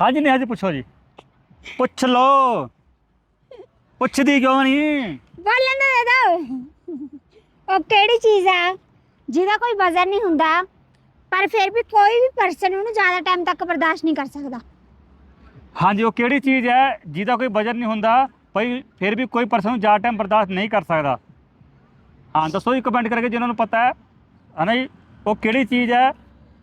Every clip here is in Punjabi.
ਹਾਂਜੀ ਨਹੀਂ ਹਾਂਜੀ ਪੁੱਛੋ ਜੀ। ਪੁੱਛ ਲੋ ਪੁੱਛਦੀ ਕਿਉਂ ਨਹੀਂ? ਬੋਲਣ ਦੇ ਦੋ। ਉਹ ਕਿਹੜੀ ਚੀਜ਼ ਆ? ਜਿਹਦਾ ਕੋਈ ਵਜ਼ਨ ਨਹੀਂ ਹੁੰਦਾ ਪਰ ਫਿਰ ਵੀ ਕੋਈ ਵੀ ਪਰਸਨ ਉਹਨੂੰ ਜ਼ਿਆਦਾ ਟਾਈਮ ਤੱਕ ਬਰਦਾਸ਼ਤ ਨਹੀਂ ਕਰ ਸਕਦਾ। ਹਾਂਜੀ ਉਹ ਕਿਹੜੀ ਚੀਜ਼ ਹੈ ਜਿਹਦਾ ਕੋਈ ਵਜਨ ਨਹੀਂ ਹੁੰਦਾ ਭਈ ਫਿਰ ਵੀ ਕੋਈ ਪਰਸਨ ਨੂੰ ਜ਼ਿਆਦਾ ਟਾਈਮ ਬਰਦਾਸ਼ਤ ਨਹੀਂ ਕਰ ਸਕਦਾ। ਹਾਂ ਦੱਸੋ ਜੀ ਕਮੈਂਟ ਕਰਕੇ ਜਿਨ੍ਹਾਂ ਨੂੰ ਪਤਾ ਹੈ। ਹਨਾ ਜੀ ਉਹ ਕਿਹੜੀ ਚੀਜ਼ ਹੈ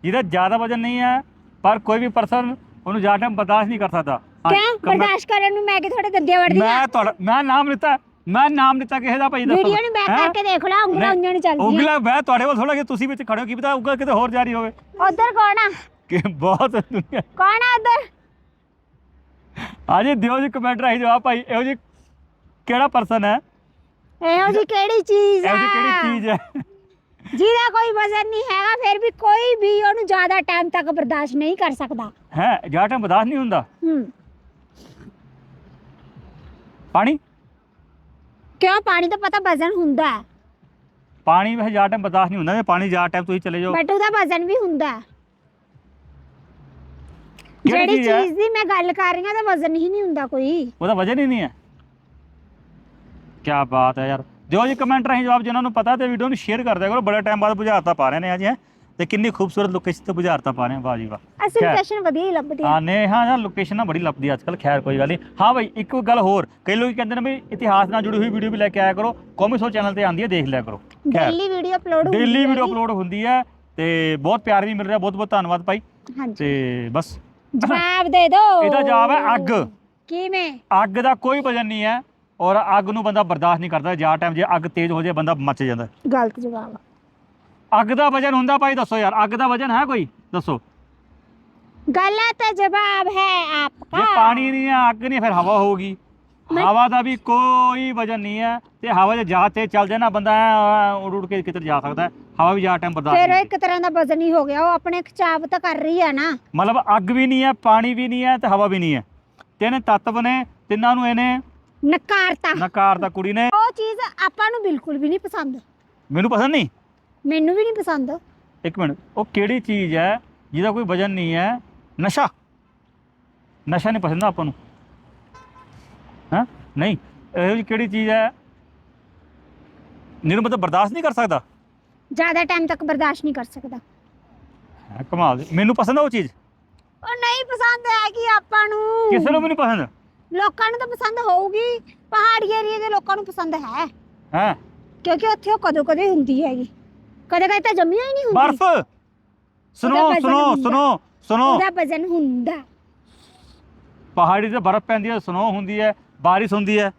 ਜਿਹਦਾ ਜ਼ਿਆਦਾ ਵਜਨ ਨਹੀਂ ਹੈ ਪਰ ਕੋਈ ਵੀ ਪਰਸਨ ਉਹਨੂੰ ਜ਼ਿਆਦਾ ਟਾਈਮ ਬਰਦਾਸ਼ਤ ਨਹੀਂ ਕਰ ਸਕਦਾ। ਹਾਂ, ਕਿਉਂ? ਬਰਦਾਸ਼ਤ ਕਰਨ ਨੂੰ ਮੈਂ ਕਿ ਤੁਹਾਡੇ ਦੰਦੀਆਂ ਵੜਦੀ ਆ? ਮੈਂ ਤੁਹਾਡਾ ਮੈਂ ਨਾਮ ਲਿੱਤਾ ਮੈਂ ਨਾਮ ਲਿੱਤਾ ਕਿਸੇ ਦਾ ਭਾਈ ਦੱਸੋ ਵੀਡੀਓ ਨੂੰ ਬੈਕ ਹੈਂ? ਕਰਕੇ ਦੇਖ ਲਓ ਉਂਗਲਾਂ ਉਂਗਲਾਂ ਨਹੀਂ ਚੱਲਦੀਆਂ। ਉਂਗਲਾਂ ਮੈਂ ਤੁਹਾਡੇ ਕੋਲ ਥੋੜਾ ਕਿ ਤੁਸੀਂ ਵਿੱਚ ਖੜੇ ਹੋ ਕੀ ਪਤਾ ਉਂਗਲ ਕਿਤੇ ਹੋਰ ਜਾ ਰਹੀ ਹੋਵੇ। ਉਧਰ ਕੌਣ ਆ? ਕਿ ਬਹੁਤ ਦੁਨੀਆ ਕੌਣ ਆ ਉਧਰ? ਹਾਂਜੀ ਦਿਓ ਜੀ ਕਮੈਂਟ ਰਾਹੀਂ ਜਵਾਬ ਭਾਈ ਇਹੋ ਜੀ ਕਿਹੜਾ ਪਰਸਨ ਹੈ? ਇਹੋ ਜੀ ਕਿਹੜੀ ਚੀਜ਼ ਆ ਇਹੋ ਜੀ ਕਿਹੜੀ ਚੀਜ਼ ਹੈ? ਜਿਹਦਾ ਕੋਈ ਵਜ਼ਨ ਨਹੀਂ ਹੈਗਾ ਫਿਰ ਵੀ ਕੋਈ ਵੀ ਉਹਨੂੰ ਜ਼ਿਆਦਾ ਟਾਈਮ ਤੱਕ ਬਰਦਾਸ਼ਤ ਨਹੀਂ ਕਰ ਸਕਦਾ। ਹੈ ਜ਼ਿਆਦਾ ਟਾਈਮ ਬਰਦਾਸ਼ਤ ਨਹੀਂ ਹੁੰਦਾ? ਹੂੰ। ਪਾਣੀ? ਕਿਉਂ? ਪਾਣੀ ਤਾਂ ਪਤਾ ਵਜ਼ਨ ਹੁੰਦਾ ਹੈ। ਪਾਣੀ ਵੈਸੇ ਜ਼ਿਆਦਾ ਟਾਈਮ ਬਰਦਾਸ਼ਤ ਨਹੀਂ ਹੁੰਦਾ ਜੇ ਪਾਣੀ ਜ਼ਿਆਦਾ ਟਾਈਮ ਤੁਸੀਂ ਚਲੇ ਜਾਓ। ਬਟ ਉਹਦਾ ਵਜ਼ਨ ਵੀ ਹੁੰਦਾ ਹੈ। ਕਿਹੜੀ ਜਿਹੜੀ ਚੀਜ਼ ਹੈ? ਚੀਜ਼ ਦੀ ਮੈਂ ਗੱਲ ਕਰ ਰਹੀ ਹਾਂ ਉਹਦਾ ਵਜ਼ਨ ਹੀ ਨਹੀਂ ਹੁੰਦਾ ਕੋਈ। ਉਹਦਾ ਵਜਨ ਹੀ ਨਹੀਂ ਹੈ। ਕੀ ਬਾਤ ਹੈ ਯਾਰ। ਦਿਓ ਜੀ ਕਮੈਂਟ ਰਾਹੀਂ ਜਵਾਬ ਜਿਨ੍ਹਾਂ ਨੂੰ ਪਤਾ ਤੇ ਵੀਡੀਓ ਨੂੰ ਸ਼ੇਅਰ ਕਰ ਦਿਆ ਕਰੋ। ਬੜਾ ਟਾਈਮ ਬਾਅਦ ਬੁਝਾਰਤਾ ਪਾ ਰਹੇ ਨੇ ਅੱਜ ਹੈ। ਤੇ ਕਿੰਨੀ ਖੂਬਸੂਰਤ ਲੋਕੇਸ਼ਨ ਤੇ ਬੁਝਾਰਤਾ ਪਾ ਰਹੇ ਆ ਵਾਹ ਜੀ ਵਾਹ। ਅਸਲ ਖੈਰ। ਲੋਕੇਸ਼ਨ ਵਧੀਆ ਹੀ ਲੱਭਦੀ ਹੈ ਹਾਂ ਨੇ ਹਾਂ ਜਾਂ ਲੋਕੇਸ਼ਨ ਨਾ ਬੜੀ ਲੱਭਦੀ ਅੱਜ ਕੱਲ ਖੈਰ ਕੋਈ ਗੱਲ ਨਹੀਂ। ਹਾਂ ਭਾਈ ਇੱਕ ਗੱਲ ਹੋਰ। ਕਈ ਲੋਕ ਕਹਿੰਦੇ ਨੇ ਵੀ ਇਤਿਹਾਸ ਨਾਲ ਜੁੜੀ ਹੋਈ ਵੀਡੀਓ ਵੀ ਲੈ ਕੇ ਆਇਆ ਕਰੋ। ਕੌਮਿਕਸੋ ਚੈਨਲ ਤੇ ਆਉਂਦੀ ਹੈ ਦੇਖ ਲਿਆ ਕਰੋ। ਖੈਰ। ਡੇਲੀ ਵੀਡੀਓ ਅਪਲੋਡ ਹੁੰਦੀ ਡੇਲੀ ਹੈ ਵੀਡੀਓ। ਅਪਲੋਡ ਹੁੰਦੀ ਹੈ ਤੇ ਬਹੁਤ ਪਿਆਰ ਵੀ ਮਿਲ ਰਿਹਾ ਬਹੁਤ ਬਹੁਤ ਧੰਨਵਾਦ ਭਾਈ। ਹਾਂਜੀ। ਤੇ ਬਸ। ਜਵਾਬ ਦੇ ਦਿਓ। ਇਹਦਾ ਜਵਾਬ ਹੈ ਅੱਗ। ਕਿਵੇਂ? ਅੱਗ ਦਾ ਕੋਈ ਵਜਨ ਨਹੀਂ ਹੈ। ਔਰ ਅੱਗ ਨੂੰ ਬੰਦਾ ਬਰਦਾਸ਼ਤ ਨਹੀਂ ਕਰਦਾ ਜਾਂ ਟਾਈਮ ਜੇ ਅੱਗ ਤੇਜ਼ ਹੋ ਜਾਏ ਬੰਦਾ ਮੱਚ ਜਾਂਦਾ। ਗਲਤ ਜਵਾਬ ਆ। ਅੱਗ ਦਾ ਵਜਨ ਹੁੰਦਾ ਭਾਈ ਦੱਸੋ ਯਾਰ ਅੱਗ ਦਾ ਵਜਨ ਹੈ ਕੋਈ? ਦੱਸੋ। ਗਲਤ ਜਵਾਬ ਹੈ ਜੇ ਪਾਣੀ ਨਹੀਂ ਹੈ ਅੱਗ ਨਹੀਂ ਫਿਰ ਹਵਾ ਹੋਊਗੀ। ਮੈਂ- ਹਵਾ ਦਾ ਵੀ ਕੋਈ ਵਜਨ ਨਹੀਂ ਹੈ ਤੇ ਹਵਾ ਜੇ ਜ਼ਿਆਦਾ ਤੇਜ਼ ਚੱਲ ਜਾਏ ਨਾ ਬੰਦਾ ਐਂ ਉੱਡ ਉੱਡ ਕੇ ਕਿਤੇ ਜਾ ਸਕਦਾ ਹੈ। ਹਵਾ ਵੀ ਜ਼ਿਆਦਾ ਟਾਈਮ ਬਰਦਾਸ਼ਤ ਫਿਰ ਨਹੀਂ ਇੱਕ ਤਰ੍ਹਾਂ ਦਾ ਵਜ਼ਨ ਹੀ ਹੋ ਗਿਆ ਉਹ ਆਪਣੇ ਖਿਚਾਵ ਤਾਂ ਕਰ ਰਹੀ ਆ ਨਾ। ਮਤਲਬ ਅੱਗ ਵੀ ਨਹੀਂ ਹੈ ਪਾਣੀ ਵੀ ਨਹੀਂ ਹੈ ਤੇ ਹਵਾ ਵੀ ਨਹੀਂ ਹੈ। ਤਿੰਨ ਤੱਤਵ ਨੇ ਤਿੰਨਾਂ ਨੂੰ ਇਹਨੇ ਨਕਾਰਤਾ। ਨਕਾਰ ਦਾ ਕੁੜੀ ਨੇ। ਉਹ ਚੀਜ਼ ਆਪਾਂ ਨੂੰ ਬਿਲਕੁਲ ਵੀ ਨਹੀਂ ਪਸੰਦ। ਮੈਨੂੰ ਪਸੰਦ ਨਹੀਂ? ਮੈਨੂੰ ਵੀ ਨਹੀਂ ਪਸੰਦ। ਇੱਕ ਮਿੰਟ ਉਹ ਕਿਹੜੀ ਚੀਜ਼ ਹੈ ਜਿਹਦਾ ਕੋਈ ਵਜਨ ਨਹੀਂ ਹੈ? ਨਸ਼ਾ। ਨਸ਼ਾ ਨਹੀਂ ਪਸੰਦ ਆਪਾਂ ਨੂੰ। ਹਾਂ? ਨਹੀਂ ਇਹੋ ਜਿਹੀ ਕਿਹੜੀ ਚੀਜ਼ ਹੈ? ਮਤਲਬ ਬਰਦਾਸ਼ਤ ਨਹੀਂ ਕਰ ਸਕਦਾ। ਜ਼ਿਆਦਾ ਟਾਈਮ ਤੱਕ ਬਰਦਾਸ਼ਤ ਨਹੀਂ ਕਰ ਸਕਦਾ। ਹੈ ਕਮਾਲ। ਦੀ। ਮੈਨੂੰ ਪਸੰਦ ਆ ਉਹ ਚੀਜ਼। ਉਹ ਨਹੀਂ ਪਸੰਦ ਹੈਗੀ ਆਪਾਂ ਨੂੰ। ਕਿਸੇ ਨੂੰ ਵੀ ਨਹੀਂ ਪਸੰਦ। ਲੋਕਾਂ ਨੂੰ ਤਾਂ ਪਸੰਦ ਹੋਊਗੀ ਪਹਾੜੀ ਏਰੀਆ ਦੇ ਲੋਕਾਂ ਨੂੰ ਪਸੰਦ ਹੈ। ਹੈ? ਕਿਉਂਕਿ ਉੱਥੇ ਉਹ ਕਦੋਂ ਕਦੇ ਹੁੰਦੀ ਹੈਗੀ। ਕਦੇ ਕਦੇ ਤਾਂ ਜੰਮੀਆਂ ਹੀ ਨਹੀਂ ਹੁੰਦੀ। ਬਰਫ਼! ਸੁਣੋ ਉਹਦਾ ਵਜ਼ਨ ਸੁਣੋ ਹੁੰਦਾ। ਸੁਣੋ ਸੁਣੋ। ਉਹਦਾ ਵਜ਼ਨ ਹੁੰਦਾ। ਪਹਾੜੀ ਤੇ ਬਰਫ਼ ਪੈਂਦੀ ਹੈ ਸਨੋ ਹੁੰਦੀ ਹੈ ਬਾਰਿਸ਼ ਹੁੰਦੀ ਹੈ।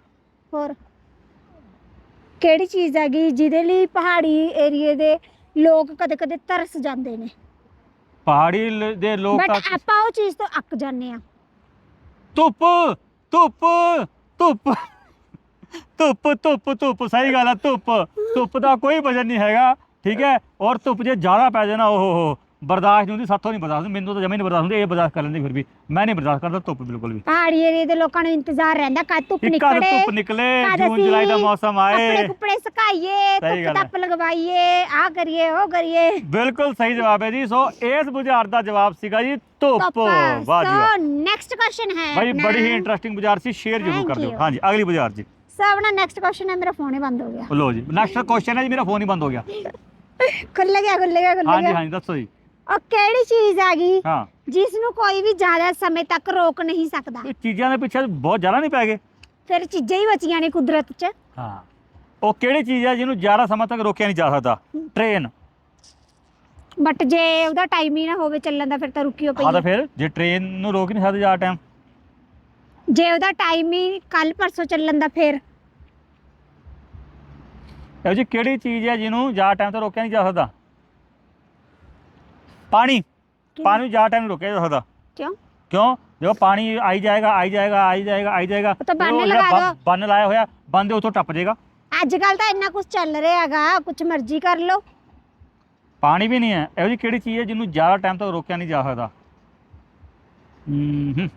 ਹੋਰ? ਕਿਹੜੀ ਚੀਜ਼ ਹੈਗੀ ਜਿਹਦੇ ਲਈ ਪਹਾੜੀ ਏਰੀਏ ਦੇ ਲੋਕ ਕਦੇ ਕਦੇ ਤਰਸ ਜਾਂਦੇ ਨੇ? ਪਹਾੜੀ ਲ- ਦੇ ਲੋਕ ਬਟ ਤਾਂ ਆਪਾਂ ਉਹ ਚੀਜ਼ ਤੋਂ ਅੱਕ ਜਾਂਦੇ ਆ ਧੁੱਪ! ਧੁੱਪ ਧੁੱਪ। ਧੁੱਪ ਧੁੱਪ ਧੁੱਪ, ਸਹੀ ਗੱਲ ਹੈ ਧੁੱਪ। ਧੁੱਪ ਦਾ ਕੋਈ ਵਜਨ ਨਹੀਂ ਹੈਗਾ, ਠੀਕ ਹੈ? ਔਰ ਧੁੱਪ ਜੇ ਜ਼ਿਆਦਾ ਪੈ ਜਾਣਾ ਨਾ ਓਹ ਹੋ ਬਰਦਾਸ਼ਤ ਨਹੀਂ ਹੁੰਦੀ ਸਾਥੋਂ ਨਹੀਂ ਬਰਦਾਸ਼ਤ ਹੁੰਦੀ, ਮੈਨੂੰ ਤਾਂ ਜਮੇ ਨਹੀਂ ਬਰਦਾਸ਼ਤ ਹੁੰਦੀ ਇਹ ਬਰਦਾਸ਼ਤ ਕਰ ਲੈਂਦੀ ਫਿਰ ਵੀ। ਮੈਂ ਨਹੀਂ ਬਰਦਾਸ਼ਤ ਕਰਦਾ ਧੁੱਪ ਬਿਲਕੁਲ ਵੀ। ਪਹਾੜੀ ਏਰੀਏ ਦੇ ਲੋਕਾਂ ਨੂੰ ਇੰਤਜ਼ਾਰ ਰਹਿੰਦਾ ਕਦ ਧੁੱਪ ਕਿ ਕਦ ਨਿਕਲੇ ਧੁੱਪ ਨਿਕਲੇ ਕਦ ਜੂਨ ਜੁਲਾਈ ਦਾ ਅਸੀਂ ਮੌਸਮ ਆਏ। ਕੱਪੜੇ ਕੁਪੜੇ ਸੁਕਾਈਏ ਸਹੀ ਧੁੱਪ ਗੱਲ ਹੈ। ਧੱਪ ਲਗਵਾਈਏ ਆ ਕਰੀਏ ਉਹ ਕਰੀਏ। ਬਿਲਕੁਲ ਸਹੀ ਜਵਾਬ ਹੈ ਜੀ। ਸੋ ਇਸ ਬੁਝਾਰਤ ਦਾ ਜਵਾਬ ਸੀਗਾ ਜੀ ਧੁੱਪ। ਵਾਹ ਜੀ ਵਾਹ। ਸੋ ਨੈਕਸਟ ਕੁਐਸਚਨ ਹੈ ਭਾਈ। ਬੜੀ ਹੀ ਇੰਟਰਸਟਿੰਗ ਬੁਝਾਰ ਸੀ। ਸ਼ੇਅਰ ਜ਼ਰੂਰ Thank ਕਰ ਦਿਓ। you. ਹਾਂਜੀ ਅਗਲੀ ਬੁਝਾਰ ਜੀ। ਸੋ ਆਪਣਾ ਨੈਕਸਟ ਕੁਐਸਚਨ ਹੈ ਮੇਰਾ ਫੋਨ ਹੀ ਬੰਦ ਹੋ ਗਿਆ। ਲੋ ਜੀ ਨੈਕਸਟ ਕੁਐਸਚਨ ਹੈ ਜੀ ਮੇਰਾ ਫੋਨ ਹੀ ਬੰਦ ਹੋ ਗਿਆ। ਖੁੱਲ ਗਿਆ ਖੁੱਲ ਗਿਆ ਖੁੱਲ ਹਾਂਜੀ ਗਿਆ। ਹਾਂਜੀ ਦੱਸੋ ਜੀ। ਉਹ ਕਿਹੜੀ ਚੀਜ਼ ਹੈਗੀ ਹਾਂ। ਜਿਸ ਨੂੰ ਕੋਈ ਵੀ ਜ਼ਿਆਦਾ ਸਮੇਂ ਤੱਕ ਰੋਕ ਨਹੀਂ ਸਕਦਾ। ਇਹ ਚੀਜ਼ਾਂ ਦੇ ਪਿੱਛੇ ਬਹੁਤ ਜ਼ਿਆਦਾ ਨਹੀਂ ਪੈ ਗਏ। ਫਿਰ ਚੀਜ਼ਾਂ ਹੀ ਬਚੀਆਂ ਨੇ ਕੁਦਰਤ 'ਚ। ਹਾਂ। ਉਹ ਕਿਹੜੀ ਚੀਜ਼ ਹੈ ਜਿਹਨੂੰ ਜ਼ਿਆਦਾ ਸਮਾਂ ਤੱਕ ਰੋਕਿਆ ਨਹੀਂ ਜਾ ਸਕਦਾ? ਟ੍ਰੇਨ। ਬਟ ਜੇ ਉਹਦਾ ਟਾਈਮ ਹੀ ਨਾ ਹੋਵੇ ਚੱਲਣ ਦਾ ਫਿਰ ਤਾਂ ਰੁਕਿਓ ਹਾਂ ਤਾਂ ਪਈ ਫਿਰ ਜੇ ਟ੍ਰੇਨ ਨੂੰ ਰੋਕ ਨਹੀਂ ਸਕਦੇ ਜ਼ਿਆਦਾ ਟਾਈਮ ਜੇ ਉਹਦਾ ਟਾਈਮ ਹੀ ਕੱਲ ਪਰਸੋਂ ਚੱਲਣ ਦਾ ਫਿਰ। ਇਹੋ ਜਿਹੀ ਕਿਹੜੀ ਚੀਜ਼ ਹੈ ਜਿਹਨੂੰ ਜ਼ਿਆਦਾ ਟਾਈਮ ਤੱਕ ਰੋਕਿਆ ਨਹੀਂ ਜਾ ਸਕਦਾ? ਪਾਣੀ। ਪਾਣੀ ਜ਼ਿਆਦਾ ਟਾਈਮ ਰੋਕਿਆ ਜਾ ਸਕਦਾ ਕਿਉਂ? ਕਿਉਂ? ਜਦੋਂ ਪਾਣੀ ਆਈ ਜਾਏਗਾ ਆਈ ਜਾਏਗਾ ਆਈ ਜਾਏਗਾ ਆਈ ਜਾਏਗਾ ਉਹ ਤਾਂ ਬੰਨ ਲਾਇਆ ਹੋਇਆ ਬੰਨ ਦੇ ਉੱਥੋਂ ਟੱਪ ਜਾਏਗਾ। ਅੱਜ ਕੱਲ ਤਾਂ ਇੰਨਾ ਕੁਝ ਚੱਲ ਰਿਹਾ ਹੈਗਾ ਕੁਝ ਮਰਜ਼ੀ ਕਰ ਲਓ। ਪਾਣੀ ਵੀ ਨਹੀਂ ਹੈ। ਇਹੋ ਜਿਹੀ ਕਿਹੜੀ ਚੀਜ਼ ਹੈ ਜਿਹਨੂੰ ਜ਼ਿਆਦਾ ਟਾਈਮ ਤੱਕ ਰੋਕਿਆ ਨਹੀਂ ਜਾ ਸਕਦਾ? ਹੂੰ ਹੂੰ।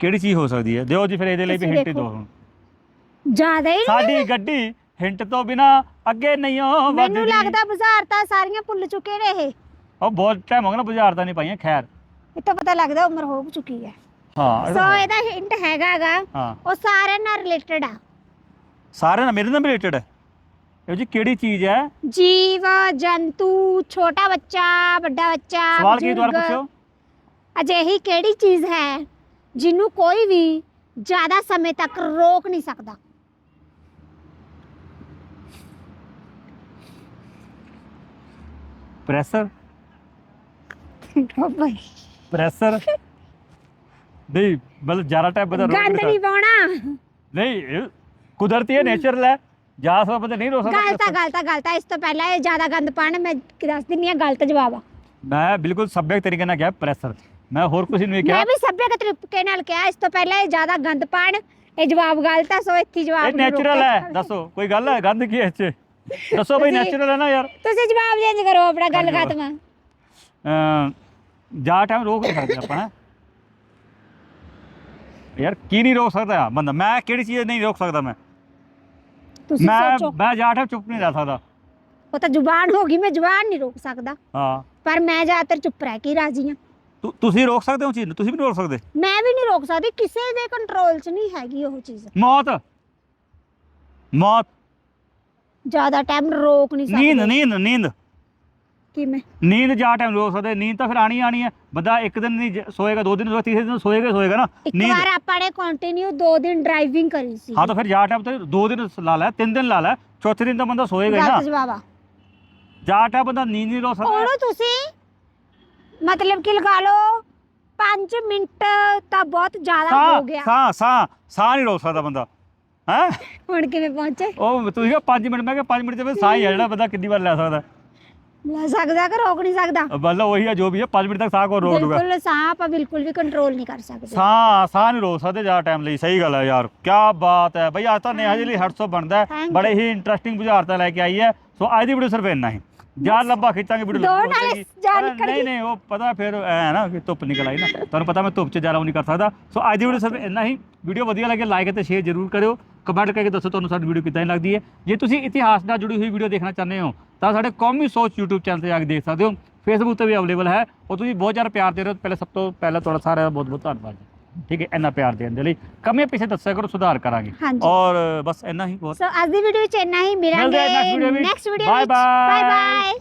ਕਿਹੜੀ ਚੀਜ਼ ਹੋ ਸਕਦੀ ਹੈ? ਦਿਓ ਜੀ ਫਿਰ ਇਹਦੇ ਲਈ ਵੀ ਤੁਸੀਂ ਹਿੰਟ ਦੇਖੋ। ਦਿਓ ਹੁਣ। ਜ਼ਿਆਦਾ ਹੀ ਸਾਡੀ ਗੱਡੀ ਹਿੰਟ ਤੋਂ ਬਿਨਾ ਅੱਗੇ ਨਹੀਂ ਓ ਮੈਨੂੰ ਲੱਗਦਾ ਬਾਜ਼ਾਰ ਤਾਂ ਸਾਰੀਆਂ ਭੁੱਲ ਚੁੱਕੇ ਨੇ ਇਹ। ਉਹ ਬਹੁਤ ਟਾਈਮ ਹੋ ਗਿਆ ਨਾ ਬੁਝਾਰਤਾਂ ਨਹੀਂ ਪਾਈਆਂ ਖੈਰ। ਇਹ ਤਾਂ ਪਤਾ ਲੱਗਦਾ ਉਮਰ ਹੋ ਚੁੱਕੀ ਹੈ। ਹਾਂ ਸੋ। ਇਹਦਾ ਹਿੰਟ ਹੈਗਾਗਾ ਹਾਂ। ਉਹ ਸਾਰਿਆਂ ਨਾਲ ਰਿਲੇਟਡ ਆ। ਸਾਰੇ ਨਾਲ ਮੇਰੇ ਨਾਲ ਰਿਲੇਟਡ ਹੈ? ਇਹ ਜੀ ਕਿਹੜੀ ਚੀਜ਼ ਹੈ? ਜੀਵ ਜੰਤੂ ਛੋਟਾ ਬੱਚਾ ਵੱਡਾ ਬੱਚਾ ਸਵਾਲ ਕੀ ਦੁਆਰਾ ਬਜ਼ੁਰਗ। ਪੁੱਛਿਓ ਅਜਿਹੀ ਕਿਹੜੀ ਚੀਜ਼ ਹੈ ਜਿਹਨੂੰ ਕੋਈ ਵੀ ਜ਼ਿਆਦਾ ਸਮੇਂ ਤੱਕ ਰੋਕ ਨਹੀਂ ਸਕਦਾ? ਪ੍ਰੈਸ਼ਰ ਪ੍ਰੈਸ਼ਰ ਨਹੀਂ ਮਤਲਬ ਜ਼ਿਆਦਾ ਟਾਈਮ ਬਦਾ ਗੰਦ ਨਹੀਂ ਪਾਉਣਾ। ਨਹੀਂ ਇਹ ਕੁਦਰਤੀ ਹੈ ਨੇਚਰਲ ਹੈ। ਜਾ ਸਕਦਾ ਬੰਦਾ ਨਹੀਂ ਰੋ ਸਕਦਾ। ਗਲਤ ਆ ਗਲਤ ਆ ਗਲਤ ਆ। ਇਸ ਤੋਂ ਪਹਿਲਾਂ ਇਹ ਜ਼ਿਆਦਾ ਗੰਦ ਪਾਣ ਮੈਂ ਦੱਸ ਦਿੰਨੀ ਆ ਗਲਤ ਜਵਾਬ ਆ। ਮੈਂ ਬਿਲਕੁਲ ਸੱਭਿਅਕ ਤਰੀਕੇ ਨਾਲ ਕਿਹਾ ਪ੍ਰੈਸ਼ਰ ਮੈਂ ਹੋਰ ਕੁਝ ਨਹੀਂ ਕਿਹਾ। ਮੈਂ ਵੀ ਸੱਭਿਅਕ ਤਰੀਕੇ ਨਾਲ ਕਿਹਾ ਇਸ ਤੋਂ ਪਹਿਲਾਂ ਇਹ ਜ਼ਿਆਦਾ ਗੰਦ ਪਾਣ ਇਹ ਜਵਾਬ ਗਲਤ ਆ ਸੋ ਇੱਥੇ ਜਵਾਬ ਇਹ ਨੈਚੁਰਲ ਹੈ। ਦੱਸੋ ਕੋਈ ਗੱਲ ਹੈ? ਗੰਦ ਕੀ ਹੈ ਇੱਥੇ? ਦੱਸੋ ਬਈ ਨੈਚੁਰਲ ਹੈ ਨਾ ਯਾਰ? ਤੁਸੀਂ ਜਵਾਬ ਚੇਂਜ ਕਰੋ ਆਪਣਾ ਗੱਲ ਖਤਮ ਆ। ਜਾ ਟਾਈਮ ਰੋਕ ਨਹੀਂ ਸਕਦੇ ਆਪਾਂ ਹੈਂ। ਯਾਰ ਕੀ ਨਹੀਂ ਰੋਕ ਸਕਦਾ ਬੰਦਾ? ਮੈਂ ਕਿਹੜੀ ਚੀਜ਼ ਨਹੀਂ ਰੋਕ ਸਕਦਾ ਮੈਂ? ਤੁਸੀਂ ਮੈਂ ਸੋਚੋ। ਮੈਂ ਜਾ ਟਾਈਮ ਚੁੱਪ ਨਹੀਂ ਰਹਿ ਸਕਦਾ। ਉਹ ਤਾਂ ਜ਼ੁਬਾਨ ਹੋ ਗਈ ਮੈਂ ਜ਼ੁਬਾਨ ਨਹੀਂ ਰੋਕ ਸਕਦਾ। ਹਾਂ। ਪਰ ਮੈਂ ਜ਼ਿਆਦਾਤਰ ਚੁੱਪ ਰਹਿ ਕੇ ਹੀ ਰਾਜ਼ੀ ਹਾਂ। ਤੁ- ਤੁਸੀਂ ਰੋਕ ਸਕਦੇ ਹੋ ਚੀਜ਼ ਨੂੰ? ਤੁਸੀਂ ਵੀ ਨਹੀਂ ਰੋਕ ਸਕਦੇ? ਮੈਂ ਵੀ ਨਹੀਂ ਰੋਕ ਸਕਦੀ ਕਿਸੇ ਦੇ ਕੰਟਰੋਲ 'ਚ ਨਹੀਂ ਹੈਗੀ ਉਹ ਚੀਜ਼। ਮੌਤ। ਮੌਤ। ਜ਼ਿਆਦਾ ਟਾਈਮ ਰੋਕ ਨਹੀਂ ਨੀਂਦ ਸਕਦੇ। ਨੀਂਦ ਨੀਂਦ। ਕਿਵੇਂ? ਨੀਂਦ ਜਾ ਟਾਈਮ ਰੋਕ ਸਕਦੇ ਨੀਂਦ ਤਾਂ ਫਿਰ ਆਣੀ ਆਣੀ ਹੈ। ਬੰਦਾ ਇੱਕ ਦਿਨ ਨਹੀਂ ਜ- ਸੋਏਗਾ ਦੋ ਦਿਨ ਸੋਏਗਾ ਤੀਸਰੇ ਦਿਨ ਸੋਏਗਾ ਹੀ ਸੋਏਗਾ ਨਾ। ਇੱਕ ਨੀਂਦ ਵਾਰ ਆਪਾਂ ਨੇ ਕੰਟੀਨਿਊ 2 ਦਿਨ ਡਰਾਈਵਿੰਗ ਕਰੀ ਸੀ। ਹਾਂ ਤਾਂ ਫਿਰ ਜਾ ਟਾਈਮ ਤੇ ਦੋ ਦਿਨ ਲਾ ਲੈ ਤਿੰਨ ਦਿਨ ਲਾ ਲੈ ਚੌਥੇ ਦਿਨ ਤਾਂ ਬੰਦਾ ਸੋਏਗਾ ਹੀ ਨਾ। ਗਲਤ ਜਵਾਬ ਆ ਜਾ ਟਾਈਮ ਬੰਦਾ ਨੀਂਦ ਨਹੀਂ ਰੋਕ ਸਕਦਾ। ਉਹਨੂੰ ਤੁਸੀਂ ਮਤਲਬ ਕਿ ਲਗਾ ਲਓ 5 ਮਿੰਟ ਤਾਂ ਬਹੁਤ ਜ਼ਿਆਦਾ ਹੋ ਸਾਹ ਗਿਆ। ਸਾਹ ਸਾਹ ਸਾਹ ਨਹੀਂ ਰੋਕ ਸਕਦਾ ਬੰਦਾ। ਹੈ? ਹੁਣ ਕਿਵੇਂ ਪਹੁੰਚੇ? ਉਹ ਤੁਸੀਂ ਕਿਹਾ 5 ਮਿੰਟ ਮੈਂ ਕਿਹਾ 5 ਮਿੰਟ ਤੇ ਫਿਰ ਸਾਹ ਹੀ ਹੈ ਜਿਹੜਾ ਬੰਦਾ ਕਿੰਨੀ ਵਾਰ ਲੈ ਸਕਦਾ। ਕਿ ਰੋਕ ਨਹੀਂ ਸਕਦਾ? ਮਤਲਬ ਉਹੀ ਹੈ ਜੋ ਵੀ ਹੈ 5 ਮਿੰਟ ਤੱਕ ਸਾਹ ਕੋ ਰੋਕ ਲੂਗਾ ਬਿਲਕੁਲ ਸਾਹ ਆਪਾਂ ਬਿਲਕੁਲ ਵੀ ਕੰਟਰੋਲ ਨਹੀਂ ਕਰ ਸਕਦੇ। ਸਾਹ ਸਾਹ ਨਹੀਂ ਰੋਕ ਸਕਦੇ ਜ਼ਿਆਦਾ ਟਾਈਮ ਲਈ। ਸਹੀ ਗੱਲ ਹੈ ਯਾਰ ਕੀ ਬਾਤ ਹੈ। ਬਈ ਅੱਜ ਤਾਂ ਨੇਹਾ ਜੀ ਲਈ 800 ਬਣਦਾ ਹੈ। ਬੜੇ ਹੀ ਇੰਟਰਸਟਿੰਗ ਬੁਝਾਰਤਾਂ ਲੈ ਕੇ ਆਈ ਹੈ। ਸੋ ਅੱਜ ਦੀ ਵੀਡੀਓ ਸਿਰਫ ਇੰਨਾ ਹੀ। ਜਾਂ ਲੰਬਾ ਖਿੱਚਾਂਗੇ ਵੀਡੀਓ ਦੋ ਨਾਲੇ ਨਿਕਲ ਨਹੀਂ। ਨਹੀਂ ਉਹ ਪਤਾ ਫਿਰ ਐ ਨਾ ਕਿ ਧੁੱਪ ਨਿਕਲ ਆਈ ਨਾ। ਤੁਹਾਨੂੰ ਪਤਾ ਮੈਂ ਧੁੱਪ 'ਚ ਜ਼ਿਆਦਾ ਉਹ ਨਹੀਂ ਕਰ ਸਕਦਾ। ਸੋ ਅੱਜ ਦੀ ਵੀਡੀਓ ਸਿਰਫ ਇੰਨਾ ਹੀ। ਵੀਡੀਓ ਵਧੀਆ ਲੱਗੇ ਲਾਈਕ ਅਤੇ ਸ਼ੇਅਰ ਜ਼ਰੂਰ ਕਰਿਓ। ਕਮੈਂਟ ਕਰਕੇ ਦੱਸੋ ਤੁਹਾਨੂੰ ਸਾਡੀ ਵੀਡੀਓ ਕਿੱਦਾਂ ਲੱਗਦੀ ਹੈ। ਜੇ ਤੁਸੀਂ ਇਤਿਹਾਸ ਨਾਲ ਜੁੜੀ ਹੋਈ ਵੀਡੀਓ ਦੇਖਣਾ ਚਾਹੁੰਦੇ ਹੋ ਤਾਂ ਸਾਡੇ ਕੌਮੀ ਸੋਚ YouTube ਚੈਨਲ ਤੇ ਜਾ ਕੇ ਦੇਖ ਸਕਦੇ ਹੋ। ਫੇਸਬੁੱਕ ਤੇ ਵੀ ਅਵੇਲੇਬਲ ਹੈ। ਉਹ ਤੁਸੀਂ ਬਹੁਤ ਜ਼ਿਆਦਾ ਪਿਆਰ ਦੇ ਰਹੇ ਹੋ। ਪਹਿਲੇ ਸਭ ਤੋਂ ਪਹਿਲਾਂ ਤੁਹਾਡਾ ਸਾਰਿਆਂ ਦਾ ਬਹੁਤ ਬਹੁਤ ਧੰਨਵਾਦ ਜੀ। ਠੀਕ ਹੈ ਇੰਨਾ ਪਿਆਰ ਦੇਣ ਦੇ ਲਈ। ਕਮੀਆਂ ਪਿੱਛੇ ਦੱਸਿਆ ਕਰੋ ਸੁਧਾਰ ਕਰਾਂਗੇ। ਹਾਂਜੀ। ਔਰ ਬਸ ਇੰਨਾ ਹੀ ਬਹੁਤ ਸੋ ਅੱਜ ਦੀ ਵੀਡੀਓ ਵਿੱਚ ਇੰਨਾ ਹੀ। ਮਿਲਾਂਗੇ। ਨੈਕਸਟ ਵੀਡੀਓ ਵਿੱਚ. Bye bye